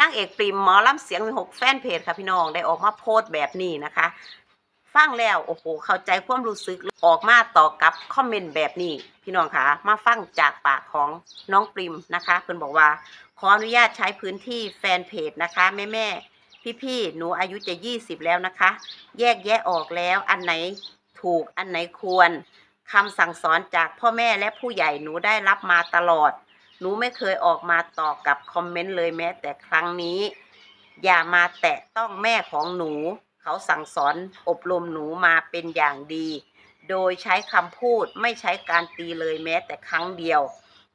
นางเอกปริมหมอลำเสียงมีหกแฟนเพจค่ะพี่น้องได้ออกมาโพสต์แบบนี้นะคะ ฟังแล้วโอ้โหเข้าใจความรู้สึกออกมาต่อกับคอมเมนต์แบบนี้พี่น้องคะมาฟังจากปากของน้องปริมนะคะเพิ่นบอกว่า ขออนุญาตใช้พื้นที่แฟนเพจนะคะแม่แม่พี่พี่หนูอายุจะ20แล้วนะคะ แยกแยะออกแล้วอันไหนถูกอันไหนควรคำสั่งสอนจากพ่อแม่และผู้ใหญ่หนูได้รับมาตลอด หนูไม่เคยออกมาต่อกับคอมเมนต์เลยแม้แต่ครั้งนี้ อย่ามาแตะต้องแม่ของหนู เขาสั่งสอนอบรมหนูมาเป็นอย่างดี โดยใช้คำพูดไม่ใช้การตีเลยแม้แต่ครั้งเดียว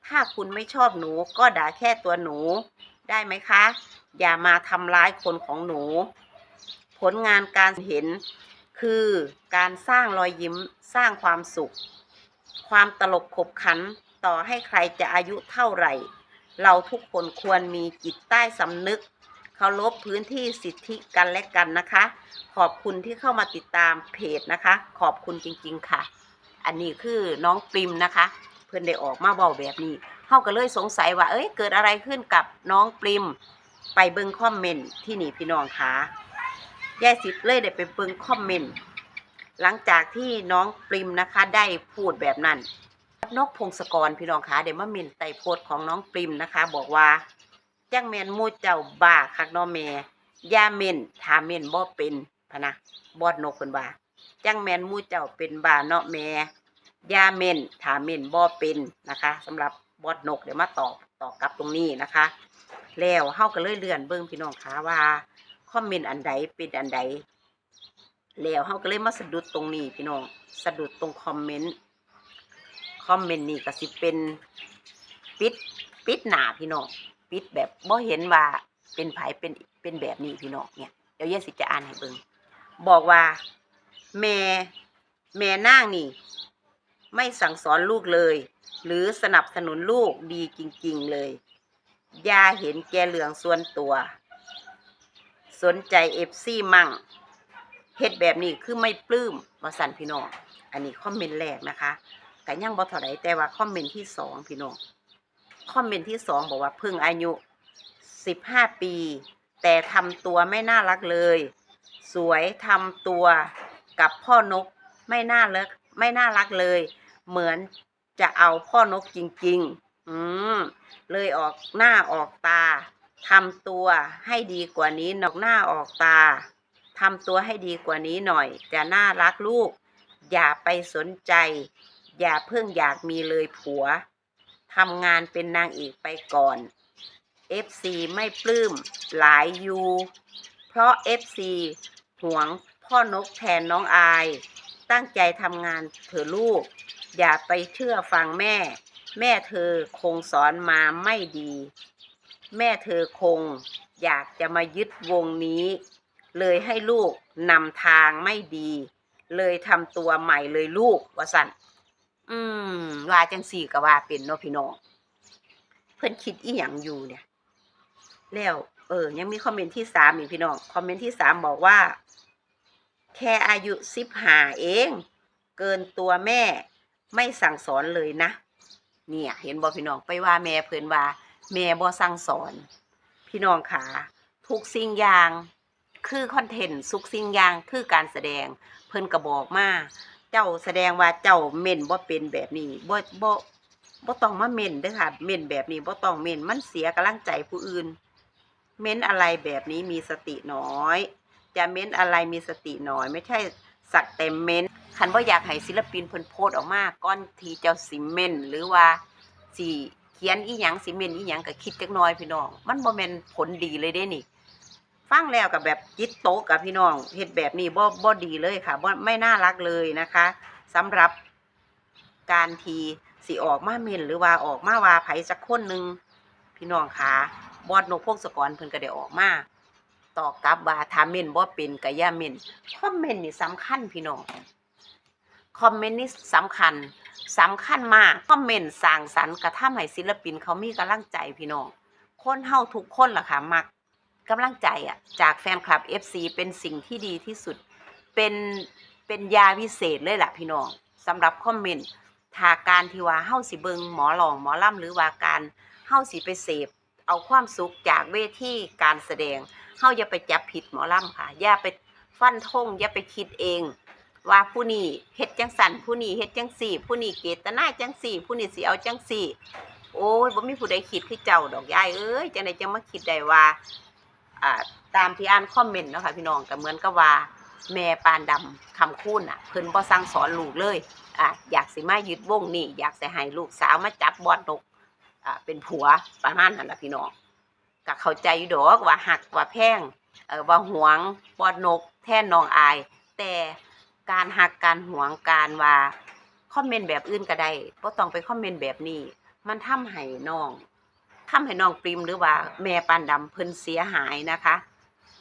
ถ้าคุณไม่ชอบหนูก็ด่าแค่ตัวหนู ได้ไหมคะ อย่ามาทำร้ายคนของหนู ผลงานการเห็นคือการสร้างรอยยิ้มสร้างความสุข ความตลกขบขัน ต่อให้ใครจะอายุเท่าไหร่ เราทุกคนควรมีจิตใต้สำนึกเคารพพื้นที่สิทธิกันและกันนะคะ ขอบคุณที่เข้ามาติดตามเพจนะคะ ขอบคุณจริง ๆ ค่ะ อันนี้คือน้องปริมนะคะ เพื่อนได้ออกมาเบาแบบนี้เฮาก็เลยสงสัยว่า เอ้ยเกิดอะไรขึ้นกับน้องปริม ไปเบิ่งคอมเมนต์ที่นี่พี่น้องคะยายสิทธิ์เลยได้ไปเบิ่งคอมเมนต์หลังจากที่น้องปริมนะคะได้พูดแบบนั้น นกพงศกรพี่น้องคะเดี๋ยวมาเมนไต่โพสต์ของน้องปริมนะคะ บอกว่าจังแมนมูเจ้าบ้าคักน้อแม่อย่าเมนถ้าเมนบ่เป็นพนะบอดนกเพิ่นว่าจังแมนมูเจ้าเป็นบ้าเนาะแม่อย่าเมนถ้าเมนบ่เป็นนะคะสำหรับบอดนกเดี๋ยวมาตอบตอบกลับตรงนี้นะคะ แล้วเฮาก็เลยเลื่อนเบิ่งพี่น้องคะว่าคอมเมนต์อันใดเป็นอันใดแล้วเฮาก็เลยมาสะดุดตรงนี้พี่น้องสะดุดตรงคอมเมนต์ คอมเมนต์นี่ก็สิเป็นปิดปิดหนาพี่น้องปิดแบบบ่เห็นว่าเป็นไผเป็นเป็นแบบนี้พี่น้องเนี่ยเดี๋ยวยายสิจะอ่านให้เบิ่งบอกว่า แม่แม่นางนี่ ไม่สั่งสอนลูกเลย หรือสนับสนุนลูกดีจริง ๆเลยยาเห็นแก่เหลืองส่วนตัว สนใจเอฟซีมั่งเฮ็ดแบบนี้คือไม่ปลื้มว่าสั่นพี่น้อง อันนี้คอมเมนต์แรกนะคะ แต่ยังบ่เท่าไรแต่ว่าคอมเมนต์ที่สองพี่น้องคอมเมนต์ที่สองบอกว่าเพิ่งอายุสิบห้าปี แต่ทำตัวไม่น่ารักเลย สวยทำตัวกับพ่อนกไม่น่ารักไม่น่ารักเลย เหมือนจะเอาพ่อนกจริง ๆ อืมเลยออกหน้าออกตาทำตัวให้ดีกว่านี้นอกหน้าออกตาทำตัวให้ดีกว่านี้หน่อย จะน่ารักลูก อย่าไปสนใจ อย่าเพิ่งอยากมีเลยผัวทำงานเป็นนางเอกไปก่อน FC ไม่ปลื้มหลายยูเพราะ FC หวงพ่อนกแทนน้องอาย ตั้งใจทำงานเถอะลูก อย่าไปเชื่อฟังแม่ แม่เธอคงสอนมาไม่ดี แม่เธอคงอยากจะมายึดวงนี้ เลยให้ลูกนำทางไม่ดี เลยทำตัวใหม่เลยลูกวสัน อืมว่าจังสี่ก็ว่าเป็นเนาะพี่น้องเพิ่นคิดอีหยังอยู่เนี่ย แล้ว เออ ยังมีคอมเมนต์ที่สามอีกพี่น้องคอมเมนต์ที่สามบอกว่า แค่อายุสิบห้าเอง เกินตัวแม่ ไม่สั่งสอนเลยนะเนี่ย เห็นบ่พี่น้องไปว่าแม่เพิ่นว่า แม่บ่สั่งสอน พี่น้องขาทุกสิ่งอย่างคือคอนเทนต์ทุกสิ่งอย่างคือการแสดง เพิ่นก็บอกมา เจ้าแสดงว่าเจ้าเม่นบ่เป็นแบบนี้บ่บ่บ่ต้องมาเม่นเด้อค่ะเม่นแบบนี้บ่ต้องเม่นมันเสียกำลังใจผู้อื่น เม้นอะไรแบบนี้มีสติน้อย จะเม้นอะไรมีสติน้อย ไม่ใช่สักแต่เม้นคันบ่าอยากให้ศิลปินเพิ่นโพสออกมาก่อนทีเจ้าสิเม่นหรือว่าสิเขียนอีหยังสิเม่นอีหยังก็คิดจักน่อยพี่น้อง มันบ่แม่นผลดีเลยเด้นี่ ฟังแล้วกับแบบจิตโตกกับพี่น้องเฮ็ดแบบนี้บ่บ่ดีเลยค่ะบ่ไม่น่ารักเลยนะคะสำหรับการทีสิออกมาเมนหรือว่าออกมาว่าไผสักคนหนึ่งพี่น้องค่ะบอดนกพงศกอรเพิ่นก็ได้ออกมาตอบกลับว่าถ้าเมนบ่เป็นก็ย่าเมนคอมเมนต์นี่สำคัญพี่น้องคอมเมนต์นี่สำคัญสำคัญมากคอมเมนต์สร้างสรรค์กระทำให้ศิลปินเขามีกำลังใจพี่น้องคนเฮาทุกคนล่ะค่ะมัก กำลังใจอะจากแฟนคลับ FC เป็นสิ่งที่ดีที่สุด เป็นเป็นยาวิเศษเลยล่ะพี่น้องสำหรับคอมเมนต์ถ้าการที่ว่าเฮาสิเบิงหมอหลองหมอล่ำหรือว่าการเฮาสิไปเสพเอาความสุขจากเวทีการแสดงเฮาอย่าไปจับผิดหมอลำค่ะอย่าไปฟันธงอย่าไปคิดเอง ว่าผู้นี้เฮ็ดจังสันผู้นี้เฮ็ดจังสี่ ผู้นี้เกตนาจังสี่ ผู้นี้สิเอาจังสี่ โอ้ยบ่มีผู้ใดคิดคือเจ้าดอกยายเอ้ยจังไดจังมาคิดได้ว่า อ่าตามที่อ่านคอมเมนต์เนาะค่ะพี่น้องก็เหมือนกับว่าแม่ปานดำคำคูณอะเพิ่นบ่สั่งสอนลูกเลยอะอยากสิมายึดวงนี่อยากสิให้ลูกสาวมาจับบอลนกอ่าเป็นผัวประมาณนั้นล่ะพี่น้องก็เข้าใจอยู่ดอกว่าหักว่าแพงเออว่าหวงบอลนก แท่นน้องอาย แต่การหักการหวงการว่าคอมเมนต์แบบอื่นก็ได้บ่ต้องไปคอมเมนต์แบบนี้ มันทำให้น้อง ทำให้น้องปริมหรือว่าแม่ปานดำเพิ่นเสียหายนะคะ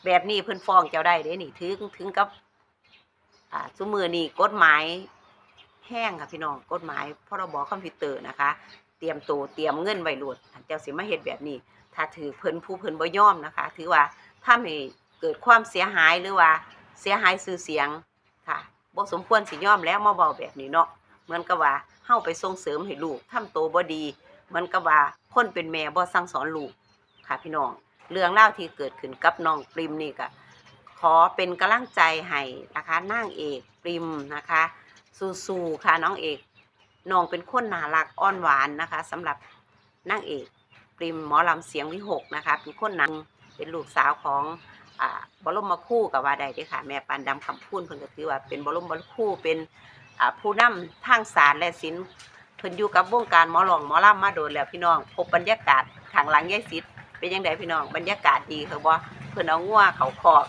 แบบนี้เพิ่นฟ้องเจ้าได้เด้นี่ถึงถึงกับอ่าซุมือนี่กฎหมายแห้งค่ะพี่น้องกฎหมายพรบคอมพิวเตอร์นะคะ เตรียมตัวเตรียมเงินไว้หลดเจ้าสิมาเฮ็ดแบบนี้ ถ้าถือเพิ่นผู้เพิ่นบ่ยอมนะคะ ถือว่าถ้าให้เกิดความเสียหายหรือว่าเสียหายชื่อเสียงค่ะบ่สมควรสิยอมแล้วมาเว้าแบบนี้เนาะเหมือนกับว่าเฮาไปส่งเสริมให้ลูกทำตัวบ่ดี มือนกับว่าคนเป็นแม่บ่สั่งสอนลูกค่ะพี่น้อง เรื่องราที่เกิดขึ้นกับน้องปริมนี่ก็ขอเป็นกำลังใจให้นะคะนางเอกปริมนะคะสู้ๆค่ะน้องเอกน้องเป็นคนน่ารักอ่อนหวานนะคะสำหรับนางเอกปริมหมอลำเสียงวิหกนะคะเป็นคนนางเป็นลูกสาวของอ่าบรมครู่กับว่าใดด้อค่ะแม่ปานดำคำพูนเพิ่นก็ถือว่าเป็นบรมครู่เป็นผู้นำทางศาสตร์และศิลป์ เพิ่นอยู่กับวงการหมอหลองหมอล่ำมาโดนแล้วพี่น้อง พบบรรยากาศข้างหลังยายสิทธิ์เป็นยังไงพี่น้องบรรยากาศดีคือบ่เพิ่นเอางัวเขาคอก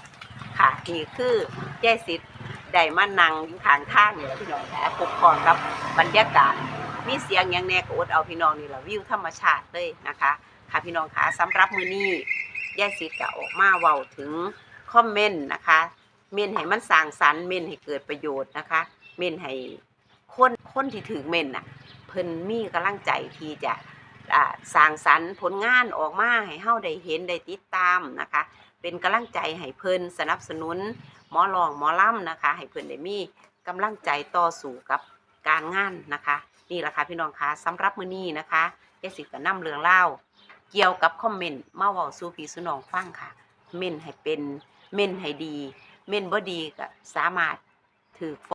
ค่ะนี่คือยายสิทธิ์ได้มานั่งอยู่ข้างทางนี่แหละพี่น้องค่ะพบพรกับบรรยากาศ มีเสียงยังแน่ก็อดเอาพี่น้องนี่แหละวิวธรรมชาติเลยนะคะ ค่ะพี่น้องค่ะสำหรับมื้อนี้ยายสิทธิ์ก็ออกมาเว้าถึงคอมเมนต์นะคะ เมนให้มันสร้างสรรค์เมนให้เกิดประโยชน์นะคะ เมนให้คนคนที่ถือเมนน่ะ เพิ่นมีกำลังใจที่จะสร้างสรรค์ผลงานออกมาให้เฮาได้เห็นได้ติดตามนะคะ เป็นกำลังใจให้เพิ่นสนับสนุนหมอรองหมอล่ำนะคะ ให้เพิ่นได้มีกำลังใจต่อสู้กับการงานนะคะนี่แหละค่ะพี่น้องคะสำหรับมื้อนี้นะคะยายสิก็นำเรื่องเล่า เกี่ยวกับคอมเมนต์มาเว้าสู่พี่สู่น้องฟังค่ะ เม่นให้เป็นเม่นให้ดี เม่นบ่ดีก็สามารถถูก